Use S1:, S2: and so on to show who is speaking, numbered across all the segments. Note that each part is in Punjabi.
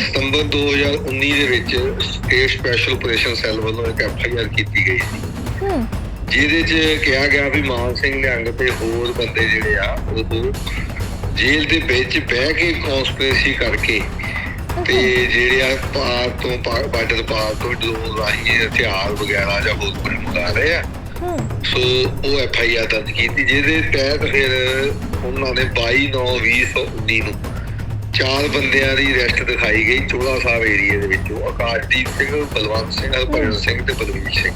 S1: ਸਤੰਬਰ 2019 ਦੇ ਵਿੱਚ ਸਟੇਟ ਸਪੈਸ਼ਲ ਆਪਰੇਸ਼ਨ ਸੈੱਲ ਵੱਲੋਂ ਇੱਕ ਐਫ ਆਈ ਆਰ ਕੀਤੀ ਗਈ ਸੀ। ਜਿਹਦੇ 'ਚ ਕਿਹਾ ਗਿਆ ਵੀ ਮਾਨ ਸਿੰਘ ਨਿਹੰਗ ਤੇ ਹੋਰ ਬੰਦੇ ਜਿਹੜੇ ਆ ਉਹ ਜੇਲ੍ਹ ਦੇ ਵਿੱਚ ਬਹਿ ਕੇ ਕਨਸਪੀਰੇਸੀ ਕਰਕੇ ਤੇ ਜਿਹੜੇ ਆ ਪਾਰ ਤੋਂ ਬਾਰਡਰ ਪਾਰ ਤੋਂ ਡਰੋਨ ਰਾਹੀਂ ਹਥਿਆਰ ਵਗੈਰਾ ਜਾਂ ਹੋਰ ਕੁਝ ਮੰਗਾ ਰਹੇ ਆ। ਸੋ ਉਹ ਐਫ ਆਈ ਆਰ ਦਰਜ ਕੀਤੀ ਜਿਹਦੇ ਤਹਿਤ ਫਿਰ ਉਹਨਾਂ ਨੇ 22 9 2019 ਨੂੰ ਚਾਰ ਬੰਦਿਆਂ ਦੀ ਅਰੈਸਟ ਦਿਖਾਈ ਗਈ ਚੋਲਾ ਸਾਹਿਬ ਏਰੀਆ ਦੇ ਵਿੱਚੋਂ ਆਕਾਸ਼ਦੀਪ ਸਿੰਘ ਬਲਵੰਤ ਸਿੰਘ ਹਰਭਜਨ ਸਿੰਘ ਤੇ ਬਲਵੀਰ ਸਿੰਘ।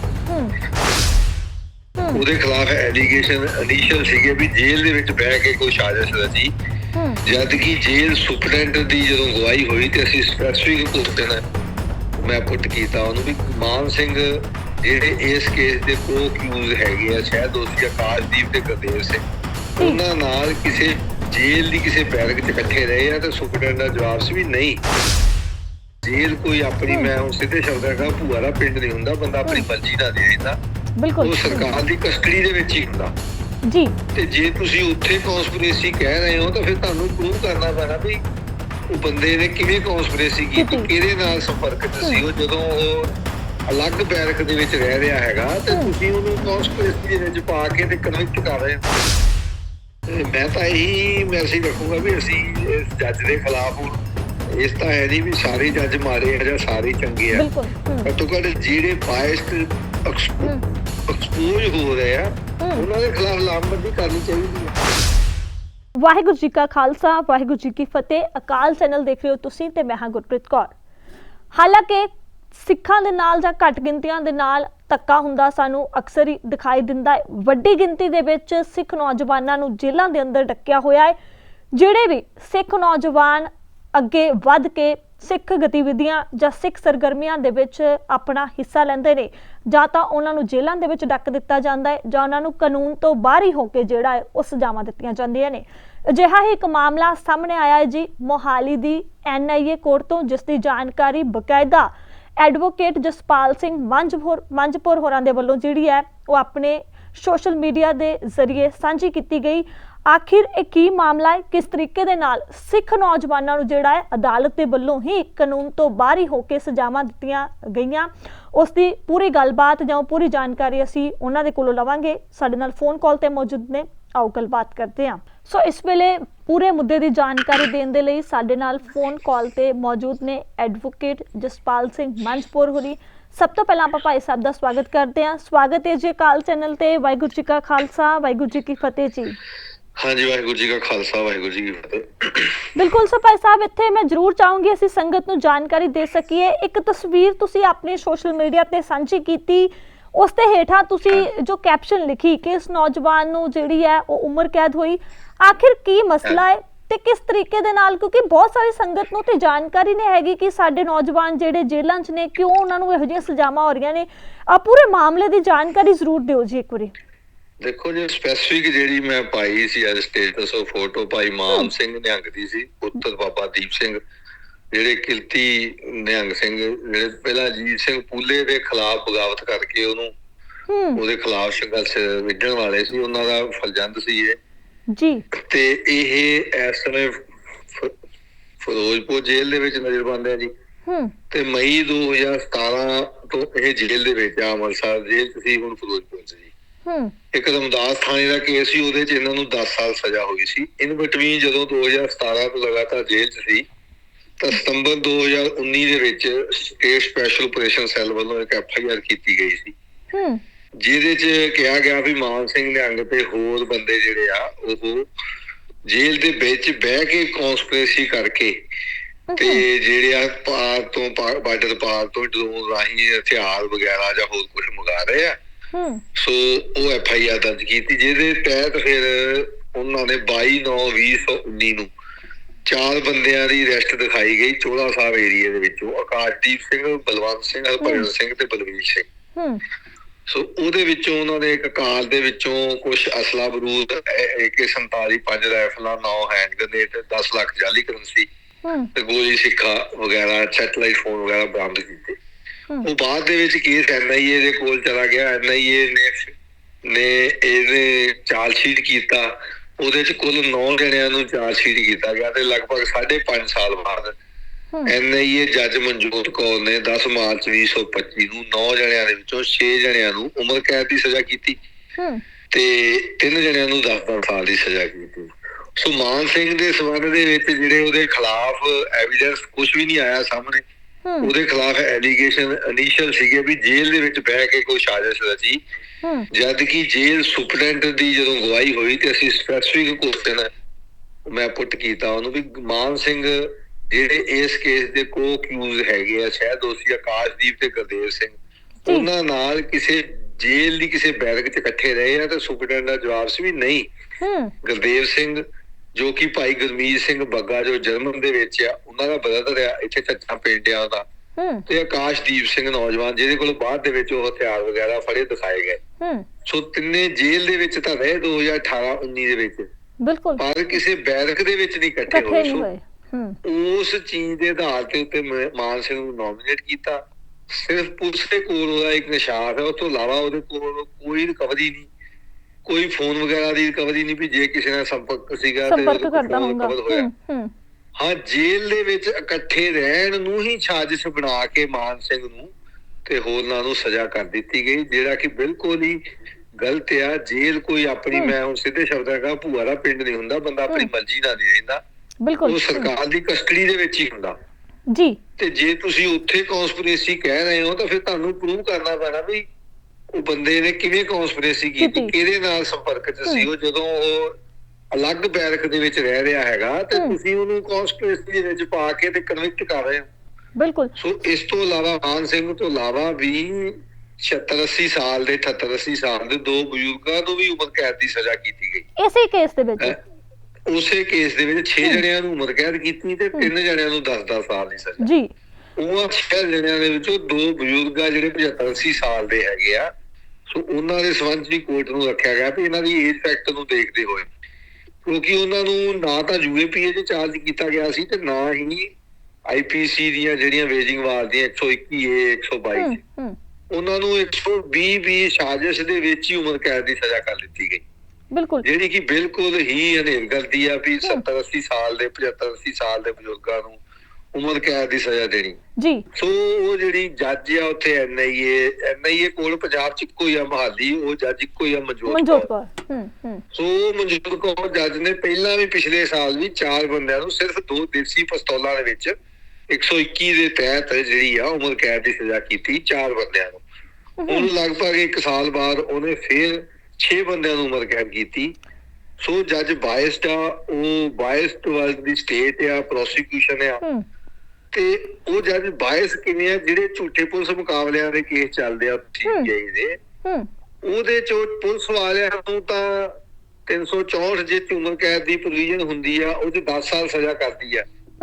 S1: ਉਹਦੇ ਖਿਲਾਫ ਐਲੀਗੇਸ਼ਨ ਇਨੀਸ਼ੀਅਲ ਸੀਗੇ ਵੀ ਜੇਲ੍ਹ ਦੇ ਵਿੱਚ ਬਹਿ ਕੇ ਕੋਈ ਸਾਜ਼ਿਸ਼ ਰਚੀ। ਜਦ ਕਿ ਜੇਲ੍ਹ ਸੁਪਰਡੈਂਟ ਦੀ ਜਦੋਂ ਗਵਾਹੀ ਹੋਈ ਤੇ ਅਸੀਂ ਸਪੈਸੀਫਿਕ ਕੁਐਸਚਨ ਮੈਂ ਪੁੱਟ ਕੀਤਾ ਉਹਨੂੰ ਵੀ ਮਾਨ ਸਿੰਘ ਜਿਹੜੇ ਇਸ ਕੇਸ ਦੇ ਕੋ ਅਕਿਊਜ਼ ਹੈਗੇ ਆ ਸ਼ਾਇਦ ਦੋਸ਼ੀ ਆਕਾਸ਼ਦੀਪ ਤੇ ਗੁਰਦੇਵ ਸਿੰਘ ਉਹਨਾਂ ਨਾਲ ਕਿਸੇ ਜੇਲ੍ਹ ਦੀ ਕਿਸੇ ਬੈਰਕ 'ਚ ਇਕੱਠੇ ਰਹੇ ਆ ਤੇ ਸੁਪਰਡੈਂਟ ਦਾ ਜਵਾਬ ਸੀ ਵੀ ਨਹੀਂ। ਜੇਲ੍ਹ ਕੋਈ ਆਪਣੀ ਮੈਂ ਹੁਣ ਸਿੱਧੇ ਸ਼ਬਦਾਂ ਕਹਾਂ ਭੂਆ ਦਾ ਪਿੰਡ ਨਹੀਂ ਹੁੰਦਾ ਬੰਦਾ ਆਪਣੀ ਮਰਜ਼ੀ ਨਾਲ ਦੇ ਦਿੰਦਾ
S2: ਬਿਲਕੁਲ।
S1: ਉਹ ਸਰਕਾਰ ਦੀ ਕਸਟਡੀ ਦੇ ਵਿੱਚ ਹੀ ਹੁੰਦਾ।
S2: ਜੀ।
S1: ਤੇ ਜੇ ਤੁਸੀਂ ਉੱਥੇ ਕਨਸਪੀਰੇਸੀ ਕਹਿ ਰਹੇ ਹੋ ਤਾਂ ਫਿਰ ਤੁਹਾਨੂੰ ਪ੍ਰੂਵ ਕਰਨਾ ਪੈਣਾ ਵੀ ਉਹ ਬੰਦੇ ਨੇ ਕਿਵੇਂ ਕਨਸਪੀਰੇਸੀ ਕੀਤੀ। ਕਿਹਦੇ ਨਾਲ ਸੰਪਰਕ ਸੀ ਉਹ ਜਦੋਂ ਉਹ ਅਲੱਗ ਬੈਰਕ ਦੇ ਵਿੱਚ ਰਹਿ ਰਿਹਾ ਹੈਗਾ ਤੇ। ਤੁਸੀਂ ਉਹਨੂੰ ਕਨਸਪੀਰੇਸੀ ਦੇ ਵਿੱਚ ਪਾ ਕੇ ਤੇ ਕਨਵਿਕਟ ਕਰ ਰਹੇ ਹੋ। ਮੈਂ ਤਾਂ ਇਹੀ ਮੈਸੇਜ ਰੱਖੂਗਾ ਵੀ ਅਸੀਂ ਇਸ ਜੱਜ ਦੇ ਖਿਲਾਫ ਹੁਣ ਇਸ ਤਾਂ ਹੈ ਨਹੀਂ ਵੀ ਸਾਰੇ ਜੱਜ ਮਾਰੇ ਆ ਜਾਂ ਸਾਰੇ ਚੰਗੇ ਆ। ਘੱਟੋ ਘੱਟ ਜਿਹੜੇ ਬਾਇਸਡ ਐਕਸਪੋਜ਼ ਹੋ। ਰਹੇ ਆ ਉਹਨਾਂ ਦੇ ਖਿਲਾਫ ਲਾਮਬੰਦੀ ਕਰਨੀ ਚਾਹੀਦੀ ਹੈ
S2: ਵਾਹਿਗੁਰੂ ਜੀ ਕਾ ਖਾਲਸਾ ਵਾਹਿਗੁਰੂ ਜੀ ਕੀ ਫਤਿਹ। ਅਕਾਲ ਚੈਨਲ ਦੇਖ ਰਹੇ ਹੋ ਤੁਸੀਂ ਤੇ ਮੈਂ ਹਾਂ ਗੁਰਪ੍ਰੀਤ ਕੌਰ। ਹਾਲਾਂਕਿ ਸਿੱਖਾਂ ਦੇ ਨਾਲ ਜਾਂ ਘੱਟ ਗਿਣਤੀਆਂ ਦੇ ਨਾਲ ਧੱਕਾ ਹੁੰਦਾ ਸਾਨੂੰ ਅਕਸਰ ਹੀ ਦਿਖਾਈ ਦਿੰਦਾ ਹੈ। ਵੱਡੀ ਗਿਣਤੀ ਦੇ ਵਿੱਚ ਸਿੱਖ ਨੌਜਵਾਨਾਂ ਨੂੰ ਜੇਲ੍ਹਾਂ ਦੇ ਅੰਦਰ ਡੱਕਿਆ ਹੋਇਆ ਹੈ, ਜਿਹੜੇ ਵੀ ਸਿੱਖ ਨੌਜਵਾਨ ਅੱਗੇ ਵੱਧ ਕੇ ਸਿੱਖ ਗਤੀਵਿਧੀਆਂ ਜਾਂ ਸਿੱਖ ਸਰਗਰਮੀਆਂ ਦੇ ਵਿੱਚ ਆਪਣਾ ਹਿੱਸਾ ਲੈਂਦੇ ਨੇ, ਜਾਂ ਤਾਂ ਉਹਨਾਂ ਨੂੰ ਜੇਲ੍ਹਾਂ ਦੇ ਵਿੱਚ ਡੱਕ ਦਿੱਤਾ ਜਾਂਦਾ ਹੈ, ਜਾਂ ਉਹਨਾਂ ਨੂੰ ਕਾਨੂੰਨ ਤੋਂ ਬਾਹਰ ਹੀ ਹੋ ਕੇ ਜਿਹੜਾ ਹੈ ਉਹ ਸਜ਼ਾਵਾਂ ਦਿੱਤੀਆਂ ਜਾਂਦੀਆਂ ਨੇ। ਅਜਿਹਾ ਹੀ ਇੱਕ ਮਾਮਲਾ ਸਾਹਮਣੇ ਆਇਆ ਹੈ ਜੀ ਮੋਹਾਲੀ ਦੀ ਐਨਆਈਏ ਕੋਰਟ ਤੋਂ, ਜਿਸ ਦੀ ਜਾਣਕਾਰੀ ਬਕਾਇਦਾ ਐਡਵੋਕੇਟ ਜਸਪਾਲ ਸਿੰਘ ਮੰਝਪੁਰ ਮੰਝਪੁਰ ਹੋਰਾਂ ਦੇ ਵੱਲੋਂ ਜਿਹੜੀ ਹੈ ਉਹ ਆਪਣੇ ਸੋਸ਼ਲ ਮੀਡੀਆ ਦੇ ਜ਼ਰੀਏ ਸਾਂਝੀ ਕੀਤੀ ਗਈ। ਆਖਿਰ ਇਹ ਕੀ ਮਾਮਲਾ ਹੈ? ਕਿਸ ਤਰੀਕੇ ਦੇ ਨਾਲ ਸਿੱਖ ਨੌਜਵਾਨਾਂ ਨੂੰ ਜਿਹੜਾ ਹੈ ਅਦਾਲਤ ਦੇ ਵੱਲੋਂ ਹੀ ਕਾਨੂੰਨ ਤੋਂ ਬਾਹਰ ਹੀ ਹੋ ਕੇ ਸਜ਼ਾਵਾਂ ਦਿੱਤੀਆਂ ਗਈਆਂ? ਉਸ ਦੀ ਪੂਰੀ ਗੱਲਬਾਤ ਜਾਂ ਪੂਰੀ ਜਾਣਕਾਰੀ ਅਸੀਂ ਉਹਨਾਂ ਦੇ ਕੋਲੋਂ ਲਵਾਂਗੇ। ਸਾਡੇ ਨਾਲ ਫੋਨ ਕਾਲ ਤੇ ਮੌਜੂਦ ਨੇ। ਆਓ ਗੱਲਬਾਤ ਕਰਦੇ ਹਾਂ। ਸੋ ਇਸ ਵੇਲੇ ਪੂਰੇ ਮੁੱਦੇ ਦੀ ਜਾਣਕਾਰੀ ਦੇਣ ਦੇ ਲਈ ਸਾਡੇ ਨਾਲ ਫੋਨ ਕਾਲ ਤੇ ਮੌਜੂਦ ਨੇ ਐਡਵੋਕੇਟ ਜਸਪਾਲ ਸਿੰਘ ਮੰਝਪੁਰ ਹੋਰੀ। ਸਭ ਤੋਂ ਪਹਿਲਾਂ ਆਪਾਂ ਭਾਈ ਸਾਹਿਬ ਦਾ ਸਵਾਗਤ ਕਰਦੇ ਹਾਂ। ਸਵਾਗਤ ਹੈ ਜੀ ਕਾਲ ਚੈਨਲ ਤੇ। ਵਾਹਿਗੁਰੂ ਜੀ ਕਾ ਖਾਲਸਾ। ਵਾਹਿਗੁਰੂ ਜੀ ਕੀ ਫਤਿਹ ਜੀ।
S1: ਹਾਂਜੀ, ਵਾਹਿਗੁਰੂ ਜੀ ਕਾ ਖਾਲਸਾ, ਵਾਹਿਗੁਰੂ ਜੀ ਕੀ ਫਤਿਹ।
S2: ਬਿਲਕੁਲ ਸੋ ਭਾਈ ਸਾਹਿਬ, ਇੱਥੇ ਮੈਂ ਜ਼ਰੂਰ ਚਾਹੂੰਗੀ ਅਸੀਂ ਸੰਗਤ ਨੂੰ ਜਾਣਕਾਰੀ ਦੇ ਸਕੀਏ। ਇੱਕ ਤਸਵੀਰ ਤੁਸੀਂ ਆਪਣੇ ਸੋਸ਼ਲ ਮੀਡੀਆ ਤੇ ਸਾਂਝੀ ਕੀਤੀ। ਉਸ ਤੇ ਹੇਠਾਂ ਤੁਸੀਂ ਜੋ ਕੈਪਸ਼ਨ ਲਿਖੀ ਕਿ ਇਸ ਨੌਜਵਾਨ ਨੂੰ ਜਿਹੜੀ ਹੈ ਉਹ ਉਮਰ ਕੈਦ ਹੋਈ। ਆਖਿਰ ਕੀ ਮਸਲਾ ਹੈ ਤੇ ਕਿਸ ਤਰੀਕੇ ਦੇ ਨਾਲ? ਕਿਉਂਕਿ ਬਹੁਤ ਸਾਰੀ ਸੰਗਤ ਨੂੰ ਤੇ ਜਾਣਕਾਰੀ ਨਹੀਂ ਹੈਗੀ ਕਿ ਸਾਡੇ ਨੌਜਵਾਨ ਜਿਹੜੇ ਜੇਲ੍ਹਾਂ 'ਚ ਨੇ, ਕਿਉਂ ਉਹਨਾਂ ਨੂੰ ਇਹੋ ਜਿਹੀਆਂ ਸਜ਼ਾਵਾਂ ਹੋ ਰਹੀਆਂ ਨੇ। ਆ ਪੂਰੇ ਮਾਮਲੇ ਦੀ ਜਾਣਕਾਰੀ ਜ਼ਰੂਰ ਦਿਓ ਜੀ ਇੱਕ ਵਾਰੀ।
S1: ਦੇਖੋ ਜੀ ਸਪੈਸੀਫਿਕ ਜਿਹੜੀ ਮੈਂ ਪਾਈ ਸੀ ਅੱਜ ਸਟੇਟਸ ਉਹ ਫੋਟੋ ਪਾਈ ਮਾਨ ਸਿੰਘ ਨਿਹੰਗ ਦੀ ਸੀ ਪੁੱਤਰ ਬਾਬਾ ਦੀਪ ਸਿੰਘ ਜਿਹੜੇ ਕਿਰਤੀ ਨਿਹੰਗ ਸਿੰਘ ਜਿਹੜੇ ਪਹਿਲਾਂ ਅਜੀਤ ਸਿੰਘ ਪੂਲੇ ਦੇ ਖਿਲਾਫ ਬਗਾਵਤ ਕਰਕੇ ਉਹਨੂੰ ਉਹਦੇ ਖਿਲਾਫ ਸੰਘਰਸ਼ ਵਿੱਢਣ ਵਾਲੇ ਸੀ ਉਹਨਾਂ ਦਾ ਫਰਜ਼ੰਦ ਸੀ ਇਹ।
S2: ਜੀ।
S1: ਤੇ ਇਹ ਇਸ ਸਮੇਂ ਫਿਰੋਜ਼ਪੁਰ ਜੇਲ੍ਹ ਦੇ ਵਿੱਚ ਨਜ਼ਰਬੰਦ ਹੈ ਜੀ।
S2: ਹੂੰ।
S1: ਤੇ ਮਈ 2017 ਤੋਂ ਇਹ ਜੇਲ੍ਹ ਦੇ ਵਿੱਚ ਆ ਅੰਮ੍ਰਿਤਸਰ ਜੇਲ੍ਹ ਸੀ ਹੁਣ ਫਿਰੋਜ਼ਪੁਰ 'ਚ ਜੀ।
S2: ਹੂੰ।
S1: ਇੱਕ ਰਮਦਾਸ ਥਾਣੇ ਦਾ ਕੇਸ ਸੀ ਉਹਦੇ 'ਚ ਇਹਨਾਂ ਨੂੰ 10 ਸਾਲ ਸਜ਼ਾ ਹੋਈ ਸੀ। ਇਨ ਬਿਟਵੀਨ ਜਦੋਂ 2017 ਤੋਂ ਲਗਾਤਾਰ ਜੇਲ੍ਹ 'ਚ ਸੀ ਤਾਂ ਸਤੰਬਰ 2019 ਦੇ ਵਿੱਚ ਸਟੇਟ ਸਪੈਸ਼ਲ ਆਪਰੇਸ਼ਨ ਸੈੱਲ ਵੱਲੋਂ ਇੱਕ ਐਫ ਆਈ ਆਰ ਕੀਤੀ ਗਈ ਸੀ।
S2: ਹੂੰ।
S1: ਜਿਹਦੇ 'ਚ ਕਿਹਾ ਗਿਆ ਵੀ ਮਾਨ ਸਿੰਘ ਨਿਹੰਗ ਤੇ ਹੋਰ ਬੰਦੇ ਜਿਹੜੇ ਆ ਉਹ ਜੇਲ੍ਹ ਦੇ ਵਿੱਚ ਬਹਿ ਕੇ ਕਨਸਪੀਰੇਸੀ ਕਰਕੇ ਤੇ ਜਿਹੜੇ ਆ ਪਾਰ ਤੋਂ ਬਾਰਡਰ ਪਾਰ ਤੋਂ ਡਰੋਨ ਰਾਹੀਂ ਹਥਿਆਰ ਵਗੈਰਾ ਜਾਂ ਹੋਰ ਕੁਝ ਮੰਗਾ ਰਹੇ ਆ।
S2: ਹੂੰ।
S1: ਸੋ ਉਹ ਐਫ ਆਈ ਆਰ ਦਰਜ ਕੀਤੀ ਜਿਹਦੇ ਤਹਿਤ ਫਿਰ ਉਹਨਾਂ ਨੇ 22 9 2019 ਨੂੰ ਚਾਰ ਬੰਦਿਆਂ ਦੀ ਅਰੈਸਟ ਦਿਖਾਈ ਗਈ ਚੋਲਾ ਸਾਹਿਬ ਏਰੀਆ ਦੇ ਵਿੱਚੋਂ ਆਕਾਸ਼ਦੀਪ ਸਿੰਘ ਬਲਵੰਤ ਸਿੰਘ ਹਰਭਜਨ ਸਿੰਘ ਤੇ ਬਲਵੀਰ ਸਿੰਘ।
S2: ਹੂੰ।
S1: ਸੋ ਉਹਦੇ ਵਿੱਚੋਂ ਉਹਨਾਂ ਦੇ ਇੱਕ ਕਾਰ ਦੇ ਵਿੱਚੋਂ ਕੁਝ ਅਸਲਾ ਬਰੂਦ AK47 ਪੰਜ ਰਾਈਫਲਾਂ 9 ਹੈਂਡ ਗ੍ਰਨੇਡ 10 ਲੱਖ ਜਾਲੀ ਕਰੰਸੀ
S2: ਹੂੰ।
S1: ਤੇ ਗੋਲੀ ਸਿੱਖਾ ਵਗੈਰਾ ਸੈਟਲਾਈਟ ਫੋਨ ਵਗੈਰਾ ਬਰਾਮਦ ਕੀਤੇ। ਉਹ ਬਾਅਦ ਦੇ ਵਿੱਚ ਕੇਸ ਐਨਆਈਏ ਦੇ ਕੋਲ ਚਲਾ ਗਿਆ। ਐਨਆਈਏ ਨੇ ਨੇ ਇਹਦੇ ਚਾਰਜ ਸ਼ੀਟ ਕੀਤਾ। ਉਹਦੇ ਚ ਕੁੱਲ 9 ਜਣਿਆਂ ਨੂੰ ਚਾਰਜ ਸ਼ੀਟ ਕੀਤਾ ਗਿਆ ਤੇ ਲਗਭਗ 5.5 ਸਾਲ ਬਾਅਦ ਐਨਆਈਏ ਜੱਜ ਮਨਜੋਤ ਕੌਰ ਨੇ 10 ਮਾਰਚ 2025 ਨੂੰ 9 ਜਣਿਆਂ ਦੇ ਵਿੱਚੋਂ 6 ਜਣਿਆਂ ਨੂੰ ਉਮਰ ਕੈਦ ਦੀ ਸਜ਼ਾ ਕੀਤੀ ਤੇ ਤਿੰਨ ਜਣਿਆਂ ਨੂੰ 10-10 ਸਾਲ ਦੀ ਸਜ਼ਾ ਕੀਤੀ। ਸੋ ਮਾਨ ਸਿੰਘ ਦੇ ਸਬੰਧ ਦੇ ਵਿੱਚ ਜਿਹੜੇ ਉਹਦੇ ਖਿਲਾਫ ਐਵੀਡੈਂਸ ਕੁਝ ਵੀ ਨਹੀਂ ਆਇਆ ਸਾਹਮਣੇ ਉਹਦੇ ਖਿਲਾਫ ਐਲੀਗੇਸ਼ਨ ਇਨੀਸ਼ੀਅਲ ਸੀਗੇ ਵੀ ਜੇਲ੍ਹ ਦੇ ਵਿੱਚ ਬਹਿ ਕੇ ਕੋਈ ਸਾਜ਼ਿਸ਼ ਰਚੀ। ਜਦ ਕਿ ਜੇਲ੍ਹ ਸੁਪਰਡੈਂਟ ਦੀ ਜਦੋਂ ਗਵਾਹੀ ਹੋਈ ਤੇ ਅਸੀਂ ਸਪੈਸੀਫਿਕ ਕੁਐਸਚਨ ਮੈਂ ਪੁੱਟ ਕੀਤਾ ਉਹਨੂੰ ਵੀ ਮਾਨ ਸਿੰਘ ਜਿਹੜੇ ਇਸ ਕੇਸ ਦੇ ਕੋ ਅਕਿਊਜ਼ ਹੈਗੇ ਆ ਸ਼ਾਇਦ ਦੋਸ਼ੀ ਆਕਾਸ਼ਦੀਪ ਤੇ ਗੁਰਦੇਵ ਸਿੰਘ ਉਹਨਾਂ ਨਾਲ ਕਿਸੇ ਜੇਲ੍ਹ ਦੀ ਕਿਸੇ ਬੈਰਕ 'ਚ ਇਕੱਠੇ ਰਹੇ ਆ ਤੇ ਸੁਪਰਡੈਂਟ ਦਾ ਜਵਾਬ ਸੀ ਵੀ ਨਹੀਂ। ਗੁਰਦੇਵ ਸਿੰਘ ਜੋ ਕਿ ਭਾਈ ਗੁਰਮੀਤ ਸਿੰਘ ਬੱਗਾ ਜੋ ਜਰਮਨ ਦੇ ਵਿੱਚ ਆ ਉਹਨਾਂ ਦਾ ਬ੍ਰਦਰ ਆ ਇੱਥੇ ਚੱਚਾ ਪਿੰਡ ਆ ਉਹਦਾ
S2: ਹੂੰ।
S1: ਤੇ ਆਕਾਸ਼ਦੀਪ ਸਿੰਘ ਨੌਜਵਾਨ ਜਿਹਦੇ ਕੋਲ ਬਾਅਦ ਦੇ ਵਿੱਚ ਉਹ ਹਥਿਆਰ ਵਗੈਰਾ ਫੜੇ ਦਿਖਾਏ ਗਏ।
S2: ਹੂੰ।
S1: ਸੋ ਤਿੰਨੇ ਜੇਲ੍ਹ ਦੇ ਵਿੱਚ ਤਾਂ ਰਹੇ 2018 19 ਦੇ ਵਿੱਚ।
S2: ਬਿਲਕੁਲ।
S1: ਪਰ ਕਿਸੇ ਬੈਰਕ ਦੇ ਵਿੱਚ ਨਹੀਂ ਇਕੱਠੇ ਹੋਏ। ਸੋ ਉਸ ਚੀਜ਼ ਦੇ ਆਧਾਰ ਤੇ ਉੱਤੇ ਮਾਨ ਸਿੰਘ ਨੂੰ ਨੋਮੀਨੇਟ ਕੀਤਾ। ਸਿਰਫ ਪੁਲਿਸ ਦੇ ਕੋਲ ਉਹਦਾ ਇੱਕ ਨਿਸ਼ਾਨ ਹੈ ਉਸ ਤੋਂ ਇਲਾਵਾ ਉਹਦੇ ਕੋਲ ਕੋਈ ਰਿਕਵਰੀ ਨਹੀਂ। ਕੋਈ ਫੋਨ ਵਗੈਰਾ ਦੀ ਰਿਕਵਰੀ ਨਹੀਂ ਵੀ ਜੇ ਕਿਸੇ ਨਾਲ ਸੰਪਰਕ ਸੀਗਾ
S2: ਸੰਪਰਕ
S1: ਉਹਦੇ ਕੋਲ
S2: ਕਰਦਾ
S1: ਹੋਇਆ।
S2: ਹੂੰ ਹੂੰ।
S1: ਹਾਂ ਜੇਲ੍ਹ ਦੇ ਵਿੱਚ ਇਕੱਠੇ ਰਹਿਣ ਨੂੰ ਹੀ ਸਾਜ਼ਿਸ਼ ਬਣਾ ਕੇ ਮਾਨ ਸਿੰਘ ਨੂੰ ਤੇ ਹੋਰਨਾਂ ਨੂੰ ਸਜ਼ਾ ਕਰ ਦਿੱਤੀ ਗਈ ਜਿਹੜਾ ਕਿ ਬਿਲਕੁਲ ਹੀ ਗਲਤ ਆ। ਜੇਲ੍ਹ ਕੋਈ ਆਪਣੀ। ਮੈਂ ਹੁਣ ਸਿੱਧੇ ਸ਼ਬਦਾਂ ਕਹਾਂ ਭੂਆ ਦਾ ਪਿੰਡ ਨਹੀਂ ਹੁੰਦਾ ਬੰਦਾ ਆਪਣੀ। ਮਰਜ਼ੀ ਨਾਲ ਨਹੀਂ ਰਹਿੰਦਾ।
S2: ਬਿਲਕੁਲ।
S1: ਉਹ ਸਰਕਾਰ ਦੀ ਕਸਟਡੀ ਦੇ ਵਿੱਚ ਹੀ ਹੁੰਦਾ।
S2: ਜੀ।
S1: ਤੇ ਜੇ ਤੁਸੀਂ ਉੱਥੇ ਕਨਸਪੀਰੇਸੀ ਕਹਿ ਰਹੇ ਹੋ ਤਾਂ ਫਿਰ ਤੁਹਾਨੂੰ ਪ੍ਰੂਵ ਕਰਨਾ ਪੈਣਾ ਵੀ ਉਹ ਬੰਦੇ ਨੇ ਕਿਵੇਂ ਕਨਸਪੀਰੇਸੀ ਕੀਤੀ। ਕਿਹਦੇ ਨਾਲ ਸੰਪਰਕ 'ਚ ਸੀ? ਉਹ ਜਦੋਂ ਉਹ ਅਲੱਗ ਬੈਰਕ ਦੇ ਵਿੱਚ ਰਹਿ ਰਿਹਾ ਹੈਗਾ ਤੇ। ਤੁਸੀਂ ਉਹਨੂੰ ਕਨਸਪੀਰੇਸੀ ਦੇ ਵਿੱਚ ਪਾ ਕੇ ਤੇ ਕਨਵਿਕਟ ਕਰ ਰਹੇ ਹੋ।
S2: ਬਿਲਕੁਲ।
S1: ਸੋ ਇਸ ਤੋਂ ਇਲਾਵਾ ਮਾਨ ਸਿੰਘ ਤੋਂ ਇਲਾਵਾ ਵੀ 76 80 ਸਾਲ ਦੇ 78 80 ਸਾਲ ਦੇ ਦੋ ਬਜ਼ੁਰਗਾਂ ਨੂੰ ਵੀ ਉਮਰ ਕੈਦ ਦੀ ਸਜ਼ਾ ਕੀਤੀ ਗਈ।
S2: ਇਸੇ ਕੇਸ ਦੇ ਵਿੱਚ।
S1: ਉਸੇ ਕੇਸ ਦੇ ਵਿੱਚ 6
S2: ਹਮ।
S1: ਜਣਿਆਂ ਨੂੰ ਉਮਰ ਕੈਦ ਕੀਤੀ ਤੇ ਤਿੰਨ ਜਣਿਆਂ ਨੂੰ 10-10 ਸਾਲ ਦੀ ਸਜ਼ਾ।
S2: ਜੀ।
S1: ਉਹ ਛੇ ਜਣਿਆਂ ਦੇ ਵਿੱਚੋਂ ਦੋ ਬਜ਼ੁਰਗ ਜਿਹੜੇ 75 80 ਸਾਲ ਦੇ ਹੈਗੇ ਆ ਸੋ ਉਹਨਾਂ ਦੇ ਸੰਬੰਧ ਵੀ ਕੋਰਟ ਨੂੰ ਰੱਖਿਆ ਗਿਆ ਵੀ ਇਹਨਾਂ ਦੀ ਏਜ ਫੈਕਟਰ ਨੂੰ ਦੇਖਦੇ ਹੋਏ। ਕਿਉਂਕਿ ਉਹਨਾਂ ਨੂੰ ਨਾ ਤਾਂ ਯੂਏਪੀਏ 'ਚ ਚਾਰਜ ਕੀਤਾ ਗਿਆ ਸੀ ਤੇ ਨਾ ਹੀ ਆਈਪੀਸੀ ਦੀਆਂ ਜਿਹੜੀਆਂ ਵੇਜਿੰਗ ਵਾਰ ਦੀਆਂ 121 ਏ 122
S2: ਹੂੰ
S1: ਚ।
S2: ਹੂੰ।
S1: ਉਹਨਾਂ ਨੂੰ 120 ਵੀ ਸਾਜ਼ਿਸ਼ ਦੇ ਵਿੱਚ ਹੀ ਉਮਰ ਕੈਦ ਦੀ ਸਜ਼ਾ ਕਰ ਦਿੱਤੀ ਗਈ।
S2: ਬਿਲਕੁਲ।
S1: ਜਿਹੜੀ ਕਿ ਬਿਲਕੁਲ ਹੀ ਹਨੇਰ ਗਲਤੀ ਆ ਵੀ 70 80 ਸਾਲ ਦੇ 75 80 ਸਾਲ ਦੇ ਬਜ਼ੁਰਗਾਂ ਨੂੰ ਉਮਰ ਕੈਦ ਦੀ ਸਜ਼ਾ ਦੇਣੀ?
S2: ਜੀ।
S1: ਸੋ ਉਹ ਜਿਹੜੀ ਜੱਜ ਆ ਉੱਥੇ ਐਨਆਈਏ ਐਨਆਈਏ ਕੋਲ ਪੰਜਾਬ ਚ ਇੱਕੋ ਹੀ ਆ ਮਹਾਲੀ ਉਹ ਜੱਜ ਇੱਕੋ ਹੀ ਆ ਮਨਜੋਤ ਕੌਰ।
S2: ਹੂੰ ਹੂੰ।
S1: ਸੋ ਮਨਜੋਤ ਕੌਰ ਜੱਜ ਨੇ ਪਹਿਲਾਂ ਵੀ ਪਿਛਲੇ ਸਾਲ ਵੀ ਚਾਰ ਬੰਦਿਆਂ ਨੂੰ ਸਿਰਫ ਦੋ ਦੇਸੀ ਪਿਸਤੌਲਾਂ ਦੇ ਵਿੱਚ 121 ਦੇ ਤਹਿਤ ਜਿਹੜੀ ਆ ਉਮਰ ਕੈਦ ਦੀ ਸਜ਼ਾ ਕੀਤੀ ਚਾਰ ਬੰਦਿਆਂ ਨੂੰ। ਉਹਨੂੰ ਲਗਭਗ 1 ਸਾਲ ਬਾਅਦ ਉਹਨੇ ਫਿਰ 6 ਬੰਦਿਆਂ ਨੂੰ ਉਮਰ ਕੈਦ ਕੀਤੀ। ਸੋ ਜੱਜ ਬਾਇਸਡ ਆ ਉਹ ਬਾਇਸਡ ਵਰਡ ਦੀ ਸਟੇਟ ਆ ਪ੍ਰੋਸੀਕਿਊਸ਼ਨ ਆ।
S2: ਹੂੰ।
S1: ਤੇ ਉਹ ਜੱਜ ਬਾਇਸ ਕਿਵੇਂ ਆ ਜਿਹੜੇ ਝੂਠੇ ਪੁਲਿਸ ਮੁਕਾਬਲਿਆਂ ਦੇ ਕੇਸ ਚੱਲਦੇ ਆ ਦੇ
S2: ਹੂੰ।
S1: ਉਹਦੇ ਚ ਪੁਲਿਸ ਵਾਲਿਆਂ ਨੂੰ ਤਾਂ 364 ਜੇ ਉਮਰ ਕੈਦ ਦੀ ਪ੍ਰੋਵੀਜ਼ਨ ਹੁੰਦੀ ਆ ਉਹ ਚ 10 ਸਾਲ ਸਜ਼ਾ ਕਰਦੀ ਆ।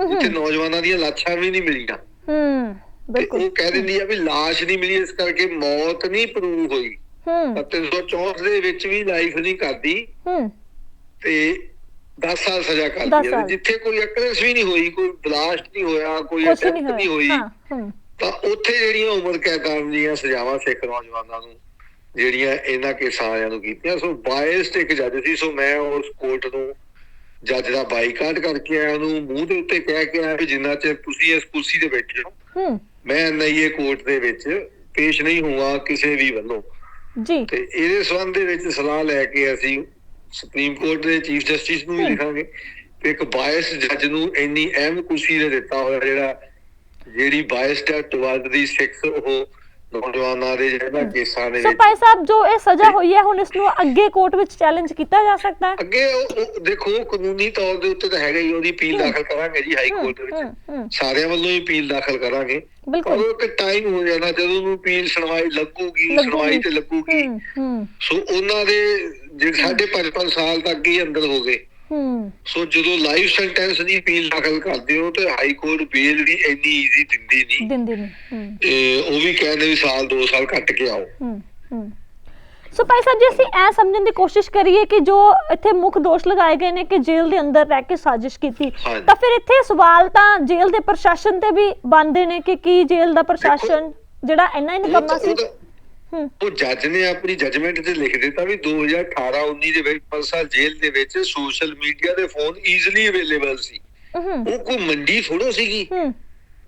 S1: ਜਿੱਥੇ ਨੌਜਵਾਨਾਂ ਦੀਆਂ ਲਾਸ਼ਾਂ ਵੀ ਨਹੀਂ ਮਿਲੀਆਂ।
S2: ਹੂੰ
S1: ਤੇ
S2: ਬਿਲਕੁਲ।
S1: ਉਹ ਕਹਿ ਦਿੰਦੀ ਆ ਵੀ ਲਾਸ਼ ਨਹੀਂ ਮਿਲੀ ਇਸ ਕਰਕੇ ਮੌਤ ਨਹੀਂ ਪ੍ਰੂਵ ਹੋਈ।
S2: ਹੂੰ।
S1: ਤਾਂ 364 ਦੇ ਵਿੱਚ ਵੀ ਲਾਈਫ ਨਹੀਂ ਕਰਦੀ।
S2: ਹੂੰ।
S1: ਤੇ 10 ਸਾਲ ਸਜ਼ਾ
S2: ਦਸ
S1: ਕਰਦੀ
S2: ਸਾਲ।
S1: ਤੇ ਜਿੱਥੇ ਕੋਈ ਅਕਰੈਂਸ ਵੀ ਨਹੀਂ ਹੋਈ ਕੋਈ ਬਲਾਸਟ ਨਹੀਂ ਹੋਇਆ ਕੋਈ
S2: ਕੁਛ
S1: ਅਟੈਂਪਟ
S2: ਨਹੀਂ
S1: ਨਹੀਂ ਹੋਈ
S2: ਹੋਇਆ ਹਾਂ ਹੂੰ।
S1: ਤਾਂ ਉੱਥੇ ਜਿਹੜੀਆਂ ਉਮਰ ਕੈਦਾਂ ਦੀਆਂ ਸਜ਼ਾਵਾਂ ਸਿੱਖ ਨੌਜਵਾਨਾਂ ਨੂੰ ਜਿਹੜੀਆਂ ਇਹਨਾਂ ਕੇਸਾਂ ਵਾਲਿਆਂ ਨੂੰ ਕੀਤੀਆਂ ਸੋ ਬਾਇਸਡ ਇੱਕ ਜੱਜ ਸੀ ਸੋ ਮੈਂ ਉਸ ਕੋਰਟ ਨੂੰ ਜੱਜ ਦਾ ਬਾਈਕਾਟ ਕਰਕੇ ਆਇਆ ਉਹਨੂੰ ਮੂੰਹ ਦੇ ਉੱਤੇ ਕਹਿ ਕੇ ਆਇਆ ਵੀ ਜਿੰਨਾ ਚਿਰ ਤੁਸੀਂ ਇਸ ਕੁਰਸੀ ਤੇ ਬੈਠੇ ਹੋ
S2: ਹੂੰ।
S1: ਮੈਂ ਐਨਆਈਏ ਕੋਰਟ ਦੇ ਵਿੱਚ ਪੇਸ਼ ਨਹੀਂ ਹੋਊਗਾ ਕਿਸੇ ਵੀ ਵੱਲੋਂ।
S2: ਜੀ।
S1: ਤੇ ਇਹਦੇ ਸੰਬੰਧ ਦੇ ਵਿੱਚ ਸਲਾਹ ਲੈ ਕੇ ਅਸੀਂ ਸੁਪਰੀਮ ਕੋਰਟ ਦੇ ਚੀਫ ਜਸਟਿਸ ਨੂੰ ਵੀ। ਲਿਖਾਂਗੇ ਤੇ ਇੱਕ ਬਾਇਸ ਜੱਜ ਨੂੰ ਇੰਨੀ ਅਹਿਮ ਕੁਰਸੀ ਤੇ ਦਿੱਤਾ ਹੋਇਆ ਜਿਹੜਾ ਜਿਹੜੀ ਬਾਇਸਡ ਹੈ ਟਵਰਡ ਦੀ ਸਿੱਖ ਉਹ ਨੌਜਵਾਨਾਂ ਦੇ ਜਿਹੜਾ ਕੇਸਾਂ ਦੇ
S2: ਸੋ
S1: ਵਿੱਚ
S2: ਭਾਈ ਸਾਹਿਬ ਜੋ ਇਹ ਸਜ਼ਾ ਹੋਈ ਹੈ ਹੁਣ ਇਸ ਨੂੰ ਅੱਗੇ ਕੋਰਟ ਵਿੱਚ ਚੈਲੰਜ ਕੀਤਾ ਜਾ ਸਕਦਾ ਹੈ?
S1: ਅੱਗੇ ਉਹ ਉਹ ਦੇਖੋ ਕਾਨੂੰਨੀ ਤੌਰ ਦੇ ਉੱਤੇ ਤਾਂ ਹੈਗਾ ਹੀ ਉਹਦੀ ਅਪੀਲ। ਦਾਖਲ ਕਰਾਂਗੇ ਜੀ ਹਾਈ ਕੋਰਟ ਦੇ ਵਿੱਚ। ਸਾਰਿਆਂ ਵੱਲੋਂ ਹੀ ਅਪੀਲ ਦਾਖਲ ਕਰਾਂਗੇ। ਪਰ
S2: ਬਿਲਕੁਲ
S1: ਉਹ ਇੱਕ ਟਾਈਮ ਹੋ ਜਾਣਾ ਜਦੋਂ ਉਹਨੂੰ ਅਪੀਲ ਸੁਣਵਾਈ ਲੱਗੂਗੀ। ਸੁਣਵਾਈ ਤੇ ਲੱਗੂਗੀ। ਸੋ ਉਹਨਾਂ ਦੇ ਜਿਹੜੇ ਸਾਢੇ ਸਾਲ ਤੱਕ ਹੀ ਅੰਦਰ ਹੋ ਗਏ
S2: ਹੂੰ।
S1: ਸੋ ਜਦੋਂ ਲਾਈਫ ਸੈਂਟੈਂਸ ਦੀ ਅਪੀਲ ਦਾਖਲ ਕਰਦੇ ਹੋ ਤੇ ਹਾਈ ਕੋਰਟ ਬੇਲ ਵੀ ਇੰਨੀ ਈਜ਼ੀ ਦਿੰਦੀ ਨਹੀਂ।
S2: ਦਿੰਦੀ ਨਹੀਂ
S1: ਤੇ ਉਹ ਵੀ ਕਹਿੰਦੇ ਵੀ ਸਾਲ 2 ਸਾਲ ਕੱਟ ਕੇ ਆਓ।
S2: ਹੂੰ ਹੂੰ। ਸੋ ਭਾਈ ਸਾਹਿਬ ਜੇ ਅਸੀਂ ਐ ਸਮਝਣ ਦੀ ਕੋਸ਼ਿਸ਼ ਕਰੀਏ ਕਿ ਜੋ ਇੱਥੇ ਮੁੱਖ ਦੋਸ਼ ਲਗਾਏ ਗਏ ਨੇ ਕਿ ਜੇਲ੍ਹ ਦੇ ਅੰਦਰ ਰਹਿ ਕੇ ਸਾਜ਼ਿਸ਼ ਕੀਤੀ। ਤਾਂ ਫਿਰ ਇੱਥੇ ਸਵਾਲ ਤਾਂ ਜੇਲ੍ਹ ਦੇ ਪ੍ਰਸ਼ਾਸਨ ਤੇ ਵੀ ਬਣਦੇ ਨੇ ਕਿ ਕੀ ਜੇਲ੍ਹ ਦਾ ਪ੍ਰਸ਼ਾਸਨ ਜਿਹੜਾ ਇੰਨਾ ਹੀ ਨਿਕੰਮਾ ਸੀ।
S1: ਉਹ ਤਾਂ- ਜੱਜ ਨੇ ਆਪਣੀ ਜੱਜਮੈਂਟ 'ਚ ਲਿਖ ਦਿੱਤਾ ਵੀ 2018 19 ਦੇ ਵਿੱਚ ਪਲਸਾ ਜੇਲ੍ਹ ਦੇ ਵਿੱਚ ਸੋਸ਼ਲ ਮੀਡੀਆ ਦੇ ਫੋਨ ਈਜ਼ੀਲੀ ਅਵੇਲੇਬਲ ਸੀ। ਉਹ ਕੋਈ ਮੰਡੀ ਥੋੜੋ ਸੀਗੀ।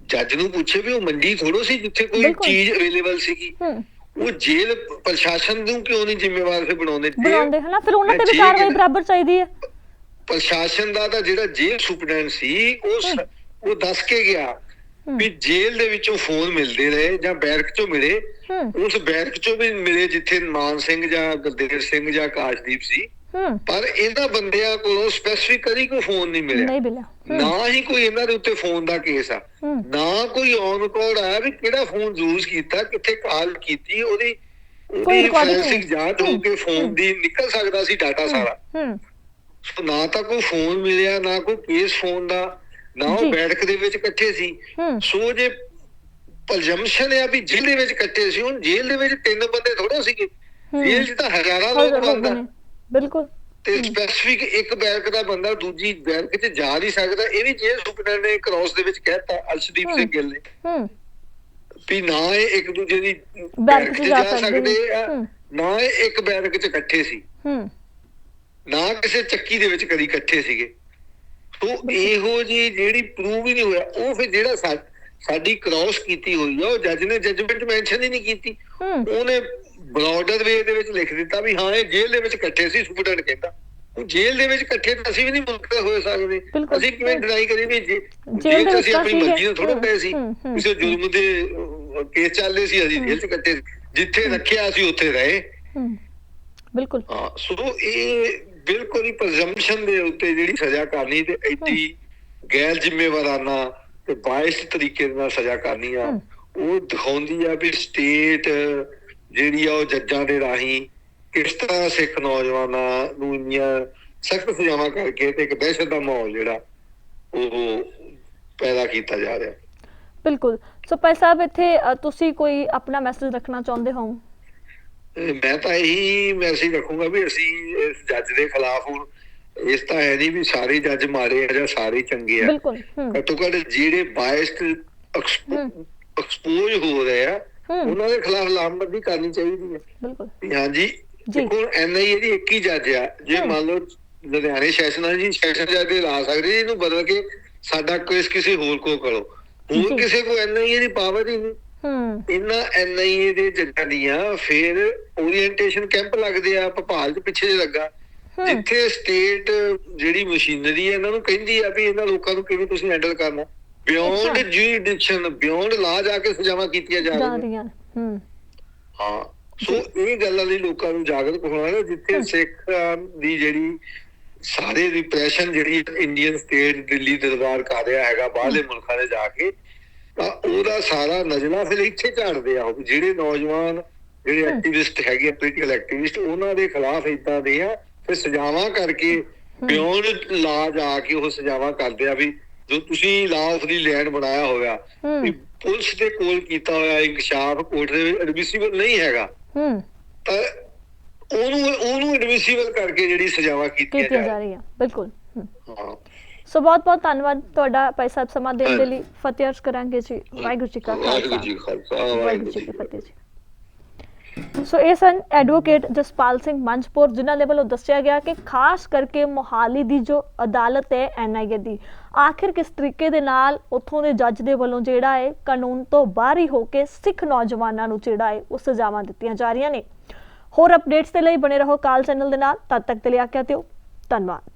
S1: ਜੱਜ ਨੂੰ ਪੁੱਛੇ ਵੀ ਉਹ ਮੰਡੀ ਥੋੜੋ ਸੀ ਜਿੱਥੇ ਕੋਈ। ਚੀਜ਼ ਅਵੇਲੇਬਲ ਸੀਗੀ। ਉਹ ਜੇਲ੍ਹ ਪ੍ਰਸ਼ਾਸਨ ਨੂੰ ਕਿਉਂ ਨਹੀਂ ਜ਼ਿੰਮੇਵਾਰ ਫਿਰ ਬਣਾਉਂਦੇ?
S2: ਬਣਾਉਂਦੇ ਹਨਾ ਫਿਰ ਉਹਨਾਂ ਤੇ ਵੀ ਕਾਰਵਾਈ ਬਰਾਬਰ ਚਾਹੀਦੀ ਹੈ
S1: ਪ੍ਰਸ਼ਾਸਨ ਦਾ ਤਾਂ ਜਿਹੜਾ ਜੇਲ੍ਹ ਸੁਪਰਡੈਂਟ ਸੀ ਉਹ। ਉਹ ਦੱਸ ਕੇ ਗਿਆ। ਵੀ ਜੇਲ੍ਹ ਦੇ ਵਿੱਚੋਂ ਫੋਨ ਮਿਲਦੇ ਰਹੇ ਜਾਂ ਬੈਰਕ ਚੋਂ ਮਿਲੇ। ਉਸ ਬੈਰਕ ਚੋਂ ਵੀ ਮਿਲੇ ਜਿੱਥੇ ਮਾਨ ਸਿੰਘ ਜਾਂ ਗੁਰਦੇਵ ਸਿੰਘ ਜਾਂ ਕਾਸ਼ਦੀਪ ਸੀ। ਪਰ ਇਹਨਾਂ ਬੰਦਿਆਂ ਕੋਲੋਂ ਸਪੈਸੀਫਿਕਲੀ ਕੋਈ ਫੋਨ ਨਹੀਂ ਮਿਲਿਆ।
S2: ਨਹੀਂ ਬਿਲਿਆ ਹੂੰ।
S1: ਨਾ ਹੀ ਕੋਈ ਇਹਨਾਂ ਦੇ ਉੱਤੇ ਫੋਨ ਦਾ ਕੇਸ ਆ। ਨਾ ਕੋਈ ਔਨ ਰਿਕਾਰਡ ਆਇਆ ਵੀ ਕਿਹੜਾ ਫੋਨ ਯੂਜ਼ ਕੀਤਾ ਕਿੱਥੇ ਕਾਲ ਕੀਤੀ ਉਹਦੀ
S2: ਕੋਈ।
S1: ਫੋਰੈਂਸਿਕ ਜਾਂਚ ਹੋ ਕੇ ਫੋਨ ਦੀ ਨਿਕਲ ਸਕਦਾ ਸੀ ਡਾਟਾ ਸਾਰਾ। ਨਾ ਤਾਂ ਕੋਈ ਫੋਨ ਮਿਲਿਆ ਨਾ ਕੋਈ ਕੇਸ ਫੋਨ ਦਾ। ਨਾ
S2: ਜੀ।
S1: ਉਹ ਬੈਠਕ ਦੇ ਵਿੱਚ ਇਕੱਠੇ ਸੀ।
S2: ਹੂੰ।
S1: ਸੋ ਜੇ ਪਲਜਮਸ਼ਨ ਆ ਵੀ ਜੇਲ੍ਹ ਦੇ ਵਿੱਚ ਇਕੱਠੇ ਸੀ ਹੁਣ ਜੇਲ੍ਹ ਦੇ ਵਿੱਚ ਤਿੰਨ ਬੰਦੇ ਥੋੜਾ ਸੀਗੇ।
S2: ਹੂੰ।
S1: ਜੇਲ੍ਹ 'ਚ ਤਾਂ ਹਜ਼ਾਰਾਂ ਲੋਕ ਬੰਦਾ।
S2: ਬਿਲਕੁਲ।
S1: ਤੇ ਸਪੈਸੀਫਿਕ ਇੱਕ ਬੈਰਕ ਦਾ ਬੰਦਾ ਦੂਜੀ ਬੈਰਕ 'ਚ ਜਾ ਨਹੀਂ ਸਕਦਾ ਇਹ ਵੀ ਜੇਲ੍ਹ ਸੁਪਰਡੈਂਟ ਨੇ ਕ੍ਰਾਸ ਦੇ ਵਿੱਚ ਕਹਿਤਾ ਅਰਸ਼ਦੀਪ ਸਿੰਘ। ਗਿੱਲ ਨੇ।
S2: ਹੂੰ।
S1: ਵੀ ਨਾ ਇਹ ਇੱਕ ਦੂਜੇ ਦੀ
S2: ਬੈਰਕ 'ਚ ਜਾ ਸਕਦੇ।
S1: ਨਾ। ਇਹ ਇੱਕ ਬੈਰਕ 'ਚ ਇਕੱਠੇ ਸੀ।
S2: ਹੂੰ।
S1: ਨਾ ਕਿਸੇ ਚੱਕੀ ਦੇ ਵਿੱਚ ਕਦੀ ਇਕੱਠੇ ਸੀਗੇ। ਸੋ ਇਹੋ ਜੀ ਜਿਹੜੀ ਪ੍ਰੂਵ ਹੀ ਨਹੀਂ ਹੋਇਆ ਉਹ ਫਿਰ ਜਿਹੜਾ ਸਾਡੀ ਕ੍ਰਾਸ ਕੀਤੀ ਹੋਈ ਆ ਉਹ ਜੱਜ ਨੇ ਜੱਜਮੈਂਟ ਮੈਂਸ਼ਨ ਹੀ ਨਹੀਂ ਕੀਤੀ। ਉਹਨੇ ਬਲੌਡਰ ਵੇ ਦੇ ਵਿੱਚ ਲਿਖ ਦਿੱਤਾ ਵੀ ਹਾਂ ਇਹ ਜੇਲ੍ਹ ਦੇ ਵਿੱਚ ਇਕੱਠੇ ਸੀ ਸੁਪਰਡੈਂਟ ਕਹਿੰਦਾ। ਉਹ ਜੇਲ੍ਹ ਦੇ ਵਿੱਚ ਇਕੱਠੇ ਤਾਂ ਅਸੀਂ ਵੀ ਨਹੀਂ ਮੁਕਤ ਹੋ ਸਕਦੇ। ਅਸੀਂ ਕਿਵੇਂ ਡਿਨਾਈ ਕਰੀਏ ਵੀ ਜੇ
S2: ਜੇਲ੍ਹ
S1: 'ਚ ਅਸੀਂ ਆਪਣੀ। ਮਰਜ਼ੀ ਨਾਲ ਥੋੜਾ ਪਏ ਸੀ। ਕਿਸੇ ਜ਼ੁਲਮ ਦੇ ਕੇਸ ਚੱਲਦੇ ਸੀ ਅਸੀਂ ਜੇਲ੍ਹ 'ਚ ਇਕੱਠੇ। ਜਿੱਥੇ ਰੱਖਿਆ ਅਸੀਂ ਉੱਥੇ ਰਹੇ।
S2: ਬਿਲਕੁਲ।
S1: ਸੋ ਇਹ ਬਿਲਕੁਲ ਹੀ ਪ੍ਰਜ਼ੰਪਸ਼ਨ ਦੇ ਉੱਤੇ ਜਿਹੜੀ ਸਜ਼ਾ ਕਰਨੀ ਤੇ ਐਡੀ ਗੈਰ ਜ਼ਿੰਮੇਵਾਰਾਨਾ ਤੇ ਬਾਇਸ ਤਰੀਕੇ ਨਾਲ ਸਜ਼ਾ ਕਰਨੀ ਆ। ਉਹ ਦਿਖਾਉਂਦੀ ਆ ਵੀ ਸਟੇਟ ਜਿਹੜੀ ਆ ਉਹ ਜੱਜਾਂ ਦੇ ਰਾਹੀਂ ਕਿਸ ਤਰ੍ਹਾਂ ਸਿੱਖ ਨੌਜਵਾਨਾਂ ਨੂੰ ਇੰਨੀਆਂ ਸਖਤ ਸਜ਼ਾਵਾਂ ਕਰਕੇ ਤੇ ਇੱਕ ਦਹਿਸ਼ਤ ਦਾ ਮਾਹੌਲ ਜਿਹੜਾ ਉਹ ਪੈਦਾ ਕੀਤਾ ਜਾ ਰਿਹਾ।
S2: ਬਿਲਕੁਲ। ਸੋ ਭਾਈ ਸਾਹਿਬ ਇੱਥੇ ਤੁਸੀਂ ਕੋਈ ਆਪਣਾ ਮੈਸੇਜ ਰੱਖਣਾ ਚਾਹੁੰਦੇ ਹੋ?
S1: ਮੈਂ ਤਾਂ ਇਹੀ ਮੈਸੇਜ ਰੱਖੂੰਗਾ ਵੀ ਅਸੀਂ ਇਸ ਜੱਜ ਦੇ ਖਿਲਾਫ ਹੁਣ ਇਸ ਤਾਂ ਹੈ ਨਹੀਂ ਵੀ ਸਾਰੇ ਜੱਜ ਮਾਰੇ ਆ ਜਾਂ ਸਾਰੇ ਚੰਗੇ ਆ
S2: ਬਿਲਕੁਲ
S1: ਘੱਟੋ ਘੱਟ ਜਿਹੜੇ ਬਾਇਸਡ। ਐਕਸਪੋਜ਼ ਹੋ ਰਹੇ ਆ ਉਹਨਾਂ ਦੇ ਖਿਲਾਫ ਲਾਮਬੰਦੀ ਕਰਨੀ ਚਾਹੀਦੀ ਹੈ
S2: ਬਿਲਕੁਲ
S1: ਹਾਂਜੀ
S2: ਜੀ।
S1: ਦੇਖੋ ਐਨਆਈਏ ਦੀ ਇੱਕ ਹੀ ਜੱਜ ਆ ਜੇ। ਮੰਨ ਲਓ ਲੁਧਿਆਣੇ ਸੈਸ਼ਨ ਆ ਜੀ ਸੈਸ਼ਨ ਜੱਜ ਦੇ ਲਾ ਸਕਦੇ ਇਹਨੂੰ ਬਦਲ ਕੇ ਸਾਡਾ ਕੇਸ ਕਿਸੇ ਹੋਰ ਕੋ ਕਰੋ। ਹੋਰ ਕਿਸੇ ਕੋ ਐਨਆਈਏ ਦੀ ਪਾਵਰ ਹੀ ਨਹੀਂ
S2: ਹੂੰ।
S1: ਇਹਨਾਂ ਐਨਆਈਏ ਦੇ ਜੱਜਾਂ ਦੀਆਂ ਫਿਰ ਓਰੀਐਂਟੇਸ਼ਨ ਕੈਂਪ ਲੱਗਦੇ ਆ ਭੋਪਾਲ ਦੇ ਪਿੱਛੇ ਜੇ ਲੱਗਾ। ਜਿੱਥੇ ਸਟੇਟ ਜਿਹੜੀ ਮਸ਼ੀਨਰੀ ਹੈ ਇਹਨਾਂ ਨੂੰ ਕਹਿੰਦੀ ਆ ਵੀ ਇਹਨਾਂ ਲੋਕਾਂ ਨੂੰ ਕਿਵੇਂ ਤੁਸੀਂ ਹੈਂਡਲ ਕਰਨਾ। ਬਿਯੋਂਡ। ਜੁਡੀਸ਼ਨ ਬਿਯੋਂਡ ਲਾ ਜਾ ਕੇ ਸਜ਼ਾਵਾਂ ਕੀਤੀਆਂ ਜਾ ਰਹੀਆਂ।
S2: ਹੂੰ।
S1: ਹਾਂ ਸੋ ਇਹ ਗੱਲਾਂ ਲਈ ਲੋਕਾਂ ਨੂੰ ਜਾਗਰੂਕ ਹੋਣਾ ਹੈ ਜਿੱਥੇ। ਸਿੱਖ ਦੀ ਜਿਹੜੀ ਸਾਰੇ ਰਿਪਰੈਸ਼ਨ ਜਿਹੜੀ ਇੰਡੀਅਨ ਸਟੇਟ ਦਿੱਲੀ ਦਰਬਾਰ ਕਰ ਰਿਹਾ ਹੈਗਾ ਬਾਹਰਲੇ ਮੁਲਕਾਂ ਦੇ ਜਾ ਕੇ ਤਾਂ ਉਹਦਾ ਸਾਰਾ ਨਜ਼ਲਾ ਫਿਰ ਇੱਥੇ ਝਾੜਦੇ ਆ ਜਿਹੜੇ ਨੌਜਵਾਨ ਜਿਹੜੇ। ਐਕਟਿਵਿਸਟ ਹੈਗੇ ਪੋਲੀਟੀਕਲ ਐਕਟਿਵਿਸਟ ਉਹਨਾਂ ਦੇ ਖਿਲਾਫ ਇਦਾਂ ਦੇ ਆ ਫਿਰ ਸਜ਼ਾਵਾਂ ਕਰਕੇ ਬਿਯੋਂਡ ਲਾ ਜਾ ਕੇ ਉਹ ਸਜ਼ਾਵਾਂ ਕਰਦੇ ਆ ਵੀ ਜੋ ਤੁਸੀਂ ਲਾ ਆਫ ਦੀ ਲੈਂਡ ਬਣਾਇਆ ਹੋਇਆ ਵੀ
S2: ਹੂੰ
S1: ਪੁਲਿਸ ਦੇ ਕੋਲ ਕੀਤਾ ਹੋਇਆ ਇਨਕਸ਼ਾਫ ਕੋਰਟ ਦੇ ਵਿੱਚ ਐਡਮਿਸਿਬਲ ਨਹੀਂ ਹੈਗਾ।
S2: ਹੂੰ।
S1: ਤਾਂ ਉਹਨੂੰ ਉਹਨੂੰ ਐਡਮਿਸਿਬਲ ਕਰਕੇ ਜਿਹੜੀ ਸਜ਼ਾਵਾਂ ਕੀਤੀਆਂ ਜਾ
S2: ਜਾ ਰਹੀਆਂ ਬਿਲਕੁਲ। ਹੂੰ।
S1: ਹਾਂ।
S2: ਸੋ ਬਹੁਤ ਬਹੁਤ ਧੰਨਵਾਦ ਤੁਹਾਡਾ ਭਾਈ ਸਾਹਿਬ ਸਮਾਂ ਦੇਣ ਦੇ। ਲਈ। ਫਤਿਹ ਅਰਜ਼ ਕਰਾਂਗੇ ਜੀ। ਵਾਹਿਗੁਰੂ ਜੀ ਕਾ
S1: ਵਾਹਿਗੁਰੂ
S2: ਖਾਲਸਾ।
S1: ਜੀ ਕਾ ਖਾਲਸਾ
S2: ਵਾਹਿਗੁਰੂ
S1: ਜੀ
S2: ਕੀ
S1: ਕੀ
S2: ਫਤਿਹ ਜੀ। ਸੋ ਇਹ ਸਨ ਐਡਵੋਕੇਟ ਜਸਪਾਲ ਸਿੰਘ ਮੰਚਪੁਰ ਜਿਨ੍ਹਾਂ ਦੇ ਵੱਲੋਂ ਦੱਸਿਆ ਗਿਆ ਕਿ ਖਾਸ ਕਰਕੇ ਮੋਹਾਲੀ ਦੀ ਜੋ ਅਦਾਲਤ ਹੈ ਐਨਆਈਏ ਦੀ ਆਖਿਰ ਕਿਸ ਤਰੀਕੇ ਦੇ ਨਾਲ ਉੱਥੋਂ ਦੇ ਜੱਜ ਦੇ ਵੱਲੋਂ ਜਿਹੜਾ ਹੈ ਕਾਨੂੰਨ ਤੋਂ ਬਾਹਰ ਹੀ ਹੋ ਕੇ ਸਿੱਖ ਨੌਜਵਾਨਾਂ ਨੂੰ ਜਿਹੜਾ ਹੈ ਉਹ ਸਜ਼ਾਵਾਂ ਦਿੱਤੀਆਂ ਜਾ ਰਹੀਆਂ ਨੇ। ਹੋਰ ਅਪਡੇਟਸ ਦੇ ਲਈ ਬਣੇ ਰਹੋ ਕਾਲ ਚੈਨਲ ਦੇ ਨਾਲ। ਤਦ ਤੱਕ ਦੇ ਲਈ ਆਖਿਆ ਦਿਓ। ਧੰਨਵਾਦ।